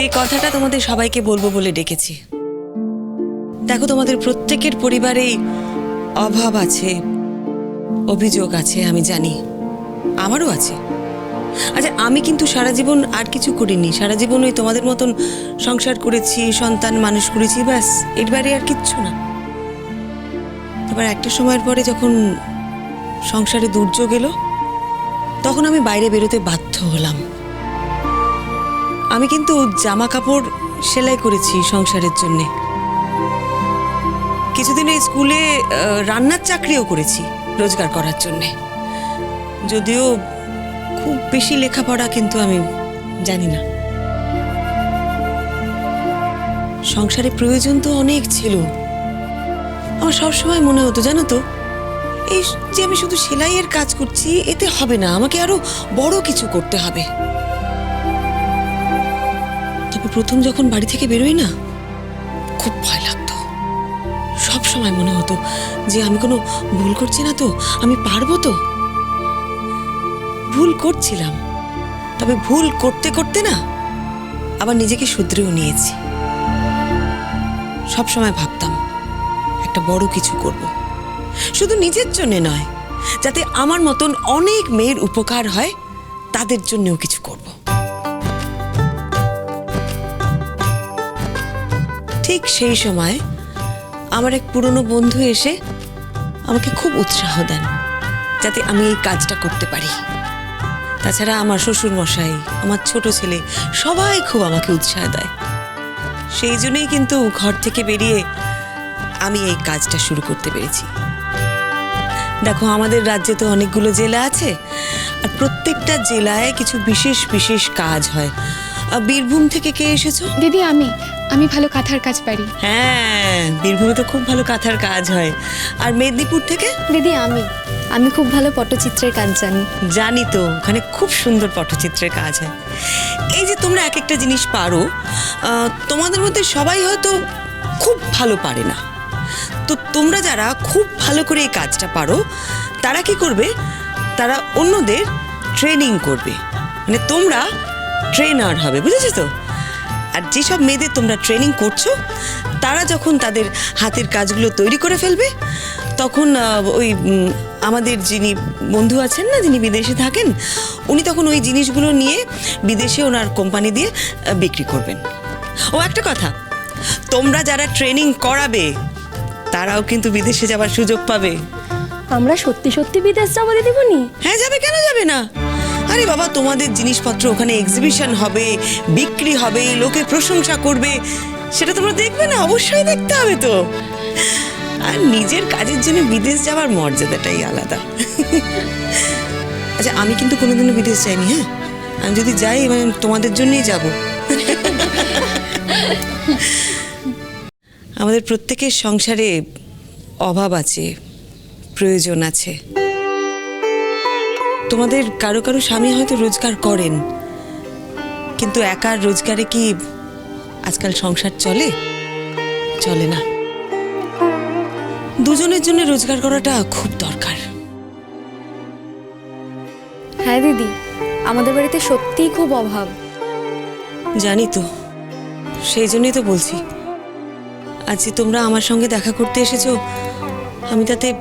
যে কথাটা তোমাদের সবাইকে বলব বলে ডেকেছি। দেখো, তোমাদের প্রত্যেকের পরিবারেই অভাব আছে, অভিযোগ আছে, আমি জানি। আমারও আছে। আচ্ছা আমি কিন্তু সারা জীবন আর কিছু করিনি। সারা জীবন ওই তোমাদের মতন সংসার করেছি, সন্তান মানুষ করেছি, ব্যাস, এর বাইরে আর কিচ্ছু না। এবার একটা সময়ের পরে যখন সংসারে দুর্যোগ এলো, তখন আমি বাইরে বেরোতে বাধ্য হলাম। আমি কিন্তু জামা কাপড় সেলাই করেছি সংসারের জন্যে। কিছুদিন এই স্কুলে রান্নার চাকরিও করেছি রোজগার করার জন্যে। যদিও খুব বেশি লেখাপড়া কিন্তু আমি জানি না। সংসারে প্রয়োজন তো অনেক ছিল। আমার সবসময় মনে হতো, জানো তো, এই যে আমি শুধু সেলাইয়ের কাজ করছি, এতে হবে না, আমাকে আরও বড় কিছু করতে হবে। তবে প্রথম যখন বাড়ি থেকে বেরোই না, খুব ভয় লাগতো। সব সময় মনে হতো যে আমি কোনো ভুল করছি না তো, আমি পারব তো। ভুল করছিলাম, তবে ভুল করতে করতে না, আবার নিজেকে শুধরেও নিয়েছি। সব সময় ভাবতাম, একটা বড় কিছু করব। শুধু নিজের জন্য নয়, যাতে আমার মতন অনেক মেয়ের উপকার হয়, তাদের জন্যও কিছু করব। ঠিক সেই সময় আমার এক পুরনো বন্ধু এসে আমাকে খুব উৎসাহ দেন যাতে আমি এই কাজটা করতে পারি। তাছাড়া আমার শ্বশুর মশাই আমার ছোট ছেলে সবাই খুব আমাকে উৎসাহ দেয়। সেই জন্যই কিন্তু ঘর থেকে বেরিয়ে আমি এই কাজটা শুরু করতে পেরেছি। দেখো, আমাদের রাজ্যে তো অনেকগুলো জেলা আছে আর প্রত্যেকটা জেলায় কিছু বিশেষ বিশেষ কাজ হয়। বীরভূম থেকে কে এসেছ? দিদি, আমি। আমি ভালো কাঁথার কাজ পারি। হ্যাঁ বীরভূমে তো খুব ভালো কাঁথার কাজ হয়। আর মেদিনীপুর থেকে? দিদি আমি। আমি খুব ভালো পটচিত্রের কাজ জানি। জানি তো ওখানে খুব সুন্দর পটচিত্রের কাজ হয়। এই যে তোমরা এক একটা জিনিস পারো তোমাদের মধ্যে সবাই হয়তো খুব ভালো পারে না। তো তোমরা যারা খুব ভালো করে এই কাজটা পারো তারা কি করবে? তারা অন্যদের ট্রেনিং করবে। মানে তোমরা ট্রেনার হবে বুঝেছ তো? আর যেসব মেয়েদের তোমরা ট্রেনিং করছ তারা যখন তাদের হাতের কাজগুলো তৈরি করে ফেলবে তখন ওই আমাদের যিনি বন্ধু আছেন না যিনি বিদেশে থাকেন উনি তখন ওই জিনিসগুলো নিয়ে বিদেশে ওনার কোম্পানি দিয়ে বিক্রি করবেন। ও একটা কথা তোমরা যারা ট্রেনিং করাবে তারাও কিন্তু বিদেশে যাওয়ার সুযোগ পাবে। আমরা সত্যি সত্যি বিদেশ যাব দিদিমণি? হ্যাঁ যাবে কেন যাবে না? আরে বাবা, তোমাদের জিনিসপত্র ওখানে এক্সিবিশন হবে, বিক্রি হবে, লোকে প্রশংসা করবে, সেটা তোমরা দেখবে না? অবশ্যই দেখতে হবে তো। আর নিজের কাজের জন্য বিদেশ যাওয়ার মর্যাদাটাই আলাদা। আচ্ছা আমি কিন্তু কোনোদিনও বিদেশ যাইনি হ্যাঁ? আমি যদি যাই মানে তোমাদের জন্যই যাব। আমাদের প্রত্যেকের সংসারে অভাব আছে, প্রয়োজন আছে। তোমাদের কারও কারও স্বামী হয়তো রোজগার করেন কিন্তু একার রোজগারে কি আজকাল সংসার চলে? চলে না। দুজনের জন্য রোজগার করাটা খুব দরকার। হ্যাঁ দিদি আমাদের বাড়িতে সত্যিই খুব অভাব। জানি তো সেই জন্যই তো বলছি। আজ যে তোমরা আমার সঙ্গে দেখা করতে এসেছ আমি তাতে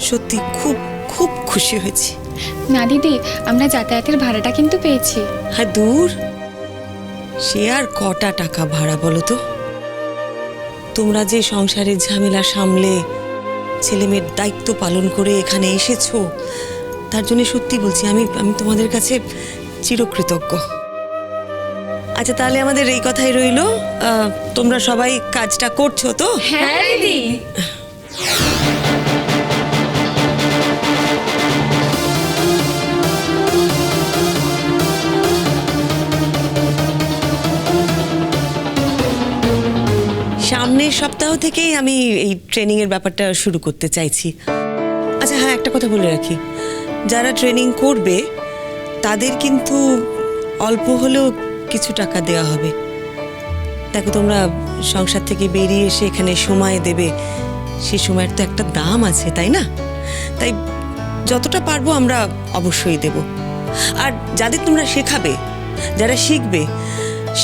সত্যি খুব খুব খুশি হয়েছি। না দিদি আমরা যাতায়াতের ভাড়াটা কিন্তু পেয়েছি। হ্যাঁ দূর। সে আর কটা টাকা ভাড়া বলো তো? তোমরা যে সংসারের ঝামেলা সামলে ছেলে মেয়ের দায়িত্ব পালন করে এখানে এসেছ তার জন্য সত্যি বলছি আমি আমি তোমাদের কাছে চিরকৃতজ্ঞ। আচ্ছা তাহলে আমাদের এই কথাই রইল। আহ, তোমরা সবাই কাজটা করছ তো? হ্যাঁ দিদি। সামনের সপ্তাহ থেকেই আমি এই ট্রেনিং এর ব্যাপারটা শুরু করতে চাইছি। আচ্ছা হ্যাঁ একটা কথা বলে রাখি। যারা ট্রেনিং করবে, তাদের কিন্তু অল্প হলেও কিছু টাকা দেওয়া হবে। দেখো, তোমরা সংসার থেকে বেরিয়ে এসে এখানে সময় দেবে, সে সময়ের তো একটা দাম আছে, তাই না? তাই যতটা পারব আমরা অবশ্যই দেব। আর যাদের তোমরা শেখাবে, যারা শিখবে,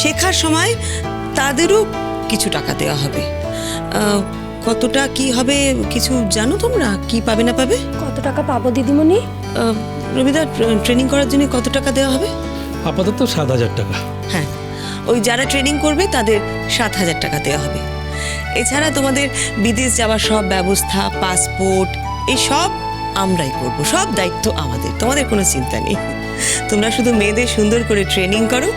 শেখার সময় তাদেরও কিছু টাকা দেওয়া হবে। কতটা কি হবে কিছু জানো তোমরা? কি পাবে না পাবে? কত টাকা পাবো দিদিমণি? রবিদা ট্রেনিং করার জন্য কত টাকা দেওয়া হবে? আপাতত সাত হাজার টাকা। হ্যাঁ ওই যারা ট্রেনিং করবে তাদের সাত হাজার টাকা দেওয়া হবে। এছাড়া তোমাদের বিদেশ যাওয়ার সব ব্যবস্থা পাসপোর্ট এই সব আমরাই করব। সব দায়িত্ব আমাদের তোমাদের কোনো চিন্তা নেই। তোমরা শুধু মেয়েদের সুন্দর করে ট্রেনিং করো।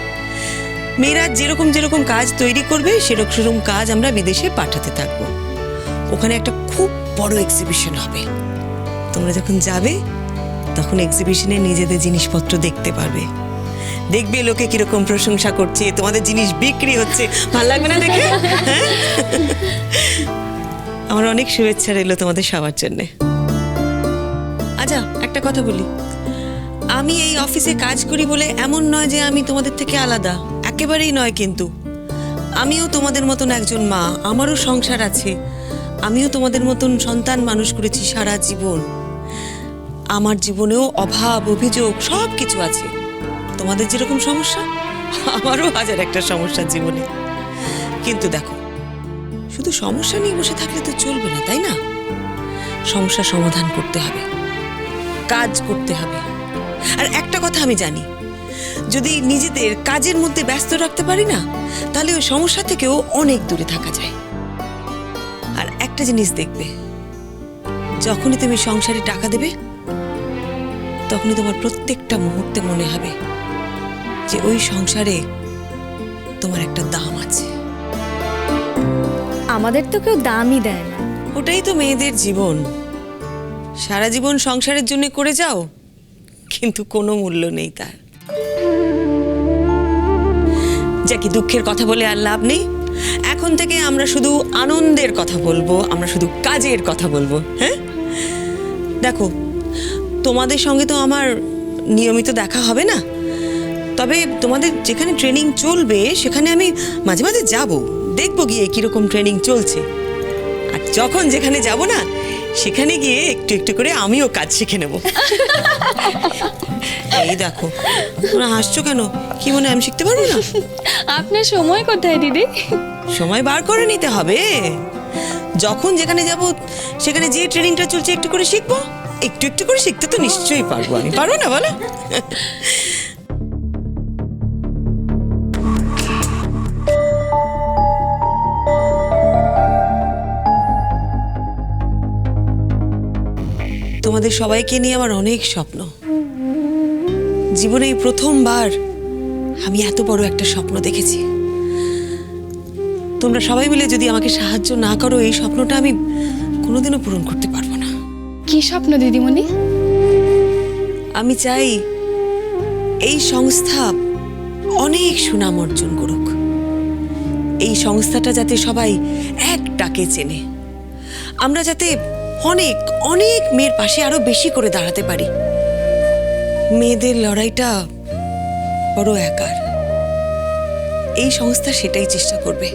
মেয়েরা যেরকম যেরকম কাজ তৈরি করবে সেরকম সেরকম কাজ আমরা বিদেশে পাঠাতে থাকব। ওখানে একটা খুব বড় এক্সিবিশন হবে। তোমরা যখন যাবে, তখন এক্সিবিশনে নিজেদের জিনিসপত্র দেখতে পারবে। দেখবে লোকে কীরকম প্রশংসা করছে, তোমাদের জিনিস বিক্রি হচ্ছে। ভালো লাগবে না দেখে? হ্যাঁ? আমার অনেক শুভেচ্ছা রইল তোমাদের সবার জন্যে। আচ্ছা একটা কথা বলি। আমি এই অফিসে কাজ করি বলে এমন নয় যে আমি তোমাদের থেকে আলাদা। একেবারেই নয় কিন্তু। আমিও তোমাদের মতন একজন মা, আমারও সংসার আছে। আমিও তোমাদের মতন সন্তান মানুষ করেছি সারা জীবন। আমার জীবনেও অভাব, অভিযোগ সব কিছু আছে। তোমাদের যেরকম সমস্যা, আমারও হাজার একটা সমস্যা জীবনে। কিন্তু দেখো, শুধু সমস্যা নিয়ে বসে থাকলে তো চলবে না, তাই না? সমস্যা সমাধান করতে হবে। কাজ করতে হবে। আর একটা কথা আমি জানি যদি নিজেদের কাজের মধ্যে ব্যস্ত রাখতে পারি না তাহলে ওই সমস্যা থেকেও অনেক দূরে থাকা যায়। আর একটা জিনিস দেখবে যখনই তুমি সংসারে টাকা দেবে তখনই তোমার প্রত্যেকটা মুহূর্তে মনে হবে যে ওই সংসারে তোমার একটা দাম আছে। আমাদের তো কেউ দামই দেয় না। ওটাই তো মেয়েদের জীবন। সারা জীবন সংসারের জন্য করে যাও কিন্তু কোনো মূল্য নেই তার। যাকে দুঃখের কথা বলে আর লাভ নেই? এখন থেকে আমরা শুধু আনন্দের কথা বলব, আমরা শুধু কাজের কথা বলব হ্যাঁ? দেখো, তোমাদের সঙ্গে তো আমার নিয়মিত দেখা হবে না। তবে তোমাদের যেখানে ট্রেনিং চলবে, সেখানে আমি মাঝে মাঝে যাব, দেখব গিয়ে কীরকম ট্রেনিং চলছে। আর যখন যেখানে যাব না, সেখানে গিয়ে একটু একটু করে আমিও কাজ শিখে নেব। এই দেখো তোমরা হাসছো কেন? কি মনে হয় আমি শিখতে পারব না? আপনার সময় কোথায় দিদি? সময় বার করে নিতে হবে। যখন যেখানে যাব সেখানে যে ট্রেনিংটা চলছে একটু করে শিখব? একটু একটু করে শিখতে তো নিশ্চয়ই পারব আমি। পারব না বলো? তোমাদের সবাইকে নিয়ে আমার অনেক স্বপ্ন। জীবনে এই প্রথমবার আমি এত বড় একটা স্বপ্ন দেখেছি। তোমরা সবাই মিলে যদি আমাকে সাহায্য না করো এই স্বপ্নটা আমি কোনোদিনও পূরণ করতে পারব না। কি স্বপ্ন দিদিমণি? আমি চাই এই সংস্থা অনেক সুনাম অর্জন করুক। এই সংস্থাটা যাতে সবাই এক ডাকে চেনে। আমরা যাতে অনেক অনেক মেয়ের পাশে আরও বেশি করে দাঁড়াতে পারি। মেয়েদের লড়াইটা বড় একার। এই সংস্থা সেটাই চেষ্টা করবে।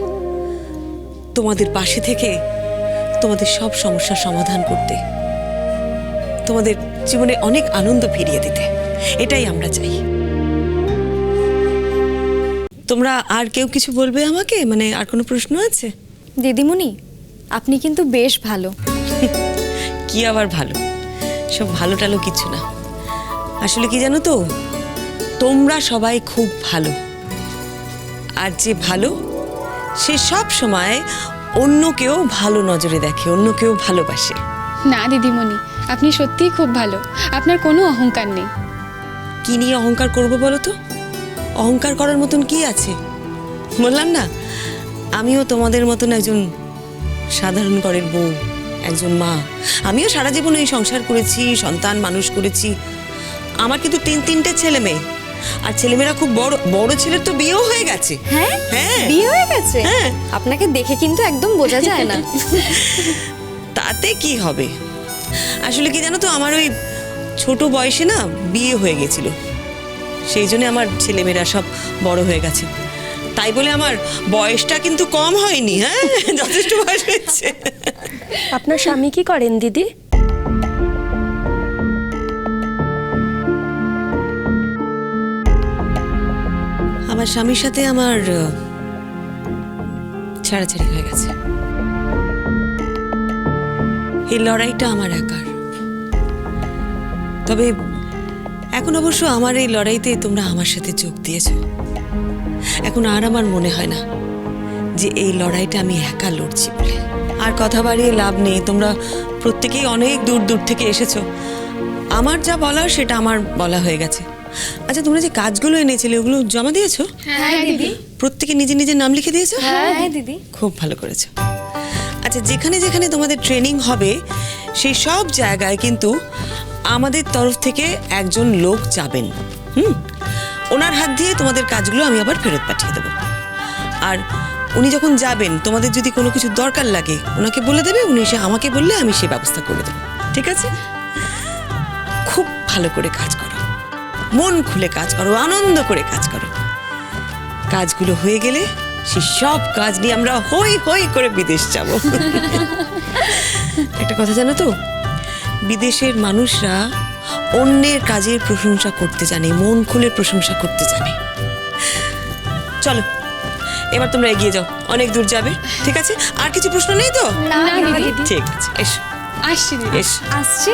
তোমাদের পাশে থেকে তোমাদের সব সমস্যার সমাধান করতে। তোমাদের জীবনে অনেক আনন্দ ফিরিয়ে দিতে। এটাই আমরা চাই। তোমরা আর কেউ কিছু বলবে আমাকে? মানে আর কোনো প্রশ্ন আছে? দিদিমণি আপনি কিন্তু বেশ ভালো। কি আবার ভালো? সব ভালো টালো কিছু না। আসলে কি জানো তো? তোমরা সবাই খুব ভালো। আর যে ভালো সে সব সময় অন্য কেউ ভালো নজরে দেখে অন্য কেউ ভালোবাসে। না দিদিমণি আপনি সত্যিই খুব ভালো। আপনার কোনো অহংকার নেই। কি নিয়ে অহংকার করব বলো তো? অহংকার করার মতন কি আছে? বললাম না আমিও তোমাদের মতন একজন সাধারণ ঘরের বউ একজন মা। আমিও সারা জীবন এই সংসার করেছি সন্তান মানুষ করেছি আমার কিন্তু তিন তিনটে ছেলে মেয়ে। আর ছেলেমেয়েরা খুব বড় বড় ছেলের তো বিয়েও হয়ে গেছে। হ্যাঁ? হ্যাঁ। বিয়ে হয়ে গেছে? হ্যাঁ। আপনাকে দেখে কিন্তু একদম বোঝা যায় না। তাতে কি হবে? আসলে কি জানো তো আমার ওই ছোট বয়সে না বিয়ে হয়ে গেছিল। সেই জন্য আমার ছেলেমেয়েরা সব বড় হয়ে গেছে। তাই বলে আমার বয়সটা কিন্তু কম হয়নি হ্যাঁ? যথেষ্ট বয়স হয়েছে। আপনার স্বামী কি করেন দিদি? আমার স্বামীর সাথে আমার ছাড়াছাড়ি হয়ে গেছে। এই লড়াইটা আমার একার। তবে এখন অবশ্য আমার এই লড়াইতে তোমরা আমার সাথে যোগ দিয়েছ। এখন আর আমার মনে হয় না যে এই লড়াইটা আমি একা লড়ছি বলে। আর কথা বাড়িয়ে লাভ নেই, তোমরা প্রত্যেকেই অনেক দূর দূর থেকে এসেছ। আমার যা বলার সেটা আমার বলা হয়ে গেছে। আচ্ছা তোমরা যে কাজগুলো এনেছিলে ওগুলো জমা দিয়েছ? হ্যাঁ দিদি। প্রত্যেকে নিজে নিজের নাম লিখে দিয়েছ? হ্যাঁ হ্যাঁ দিদি। খুব ভালো করেছ। আচ্ছা যেখানে যেখানে তোমাদের ট্রেনিং হবে সেই সব জায়গায় কিন্তু আমাদের তরফ থেকে একজন লোক যাবেন। হুম? ওনার হাত দিয়ে তোমাদের কাজগুলো আমি আবার ফেরত পাঠিয়ে দেবো। আর উনি যখন যাবেন তোমাদের যদি কোনো কিছু দরকার লাগে ওনাকে বলে দেবে উনি এসে আমাকে বললে আমি সে ব্যবস্থা করে দেবো। ঠিক আছে? খুব ভালো করে কাজ করো। মন খুলে কাজ করো আনন্দ করে কাজ করো। কাজগুলো হয়ে গেলে সে সব কাজ নিয়ে আমরা হই হই করে বিদেশ যাব। একটা কথা জানো তো? বিদেশের মানুষরা অন্যের কাজের প্রশংসা করতে জানে মন খুলে প্রশংসা করতে জানে। চলো এবার তোমরা এগিয়ে যাও অনেক দূর যাবে ঠিক আছে? আর কিছু প্রশ্ন নেই তো? ঠিক আছে এসো। আসছি এসো। আসছি।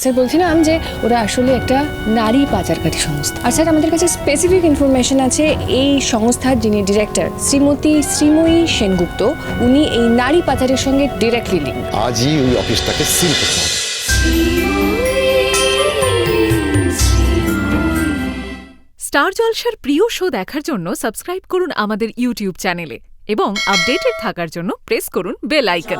স্যার বলছিলাম যে ওরা আসলে একটা নারী পাচারকারী সংস্থা। আর স্যার আমাদের কাছে স্পেসিফিক ইনফরমেশন আছে এই সংস্থার যিনি ডিরেক্টর শ্রীমতী শ্রীময়ী সেনগুপ্ত উনি এই নারী পাচারের সঙ্গে ডিরেক্টলি লিঙ্ক আজই ওই অফিসটাকে সিল করতে হবে। স্টার জলসার প্রিয় শো দেখার জন্য সাবস্ক্রাইব করুন আমাদের ইউটিউব চ্যানেলে এবং আপডেটেড থাকার জন্য প্রেস করুন বেল আইকন।